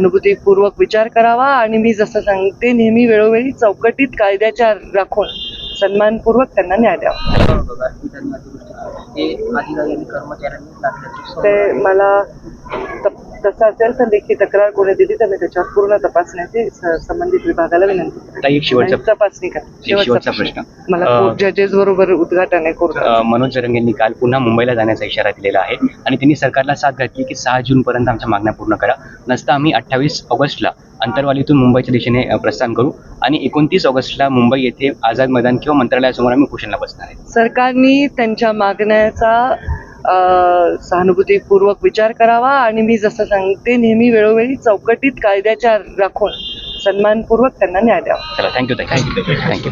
सहानुभूतीपूर्वक विचार करावा आणि मी जसं सांगते नेहमी वेळोवेळी चौकटीत कायद्याच्या राखून सन्मानपूर्वक त्यांना न्याय द्यावा. ते मला तसं असेल तर लेखी तक्रार कोणी दिली तर मी त्याच्यावर पूर्ण तपासण्याची स- संबंधित विभागाला विनंती करेन. ताई, एक शेवटचा- आणि तपासणी करा. शेवटचा प्रश्न. मला अं, जजेस बरोबर उद्घाटन आहे कोर्ट अ, मनोज जरंगेंनी काल पुन्हा मुंबईला जाण्याचा इशारा दिलेला आहे. आणि त्यांनी सरकारला साथ घातली की सहा जून पर्यंत आमच्या मागण्या पूर्ण करा. नसता आम्ही अठ्ठावीस ऑगस्टला अंतरवालीतून मुंबईच्या दिशेने अ, प्रस्थान करू. आणि एकोणतीस ऑगस्टला मुंबई येथे आझाद मैदान किंवा मंत्रालयासमोर आम्ही उपोषणाला बसणार आहे. सरकारने त्यांच्या मागण्याचा सहानुभूतीपूर्वक विचार करावा आणि मी जसं सांगते नेहमी वेळोवेळी चौकटीत कायद्याच्या राखून सन्मानपूर्वक त्यांना न्याय द्यावा. चला थँक्यू थँक्यू थँक्यू